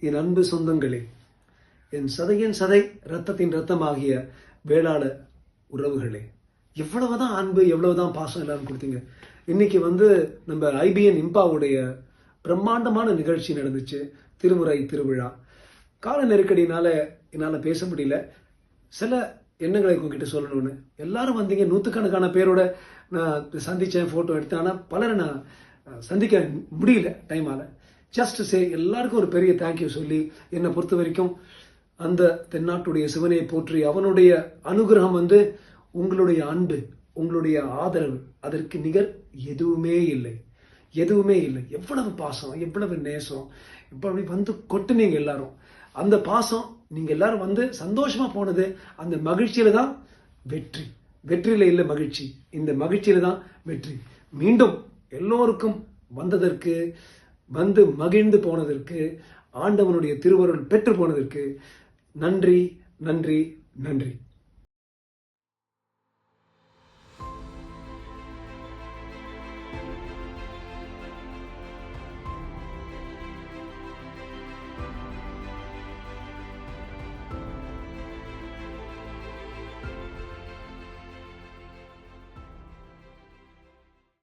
என் அன்பு சொந்தங்களே. என் சதையின் சதை ரத்தத்தின் ரத்தமாகிய வேளாள உறவுகளே. எவ்வளவுதான் அன்பு எவ்வளவுதான் பாசம் எல்லாரும் கொடுத்தீங்க. இன்னைக்கு வந்து நம்ம ஐபிஎன் இம்பாவுடைய பிரம்மாண்டமான நிகழ்ச்சி நடந்துச்சு. திருமுறை திருவிழா. கால நெருக்கடினால என்னால் பேச முடியல. சில எண்ணங்களை உங்ககிட்ட சொல்லணும்னு. எல்லாரும் வந்தீங்க. நூற்றுக்கணக்கான பேரோட நான் சந்தித்தேன் ஃபோட்டோ எடுத்தேன். ஆனால் பலரை நான் சந்திக்க முடியல டைமால் ஜஸ்ட் சே எல்லாருக்கும் ஒரு பெரிய தேங்க்யூ சொல்லி என்னை பொறுத்த வரைக்கும் அந்த தென்னாட்டுடைய சிவனை போற்றி அவனுடைய அனுகிரகம் வந்து உங்களுடைய அன்பு உங்களுடைய ஆதரவு அதற்கு நிகர் எதுவுமே இல்லை. எதுவுமே இல்லை. எவ்வளவு பாசம் எவ்வளவு நேசம் இப்போ அப்படி வந்து கொட்டுனீங்க எல்லாரும். அந்த பாசம் நீங்கள் எல்லாரும் வந்து சந்தோஷமாக போனது அந்த மகிழ்ச்சியில் தான் வெற்றி. வெற்றியில் இல்லை மகிழ்ச்சி. இந்த மகிழ்ச்சியில் தான் வெற்றி. மீண்டும் எல்லோருக்கும் வந்ததற்கு வந்து மகிழ்ந்து போனதற்கு ஆண்டவனுடைய திருவருள் பெற்று போனதற்கு நன்றி நன்றி நன்றி.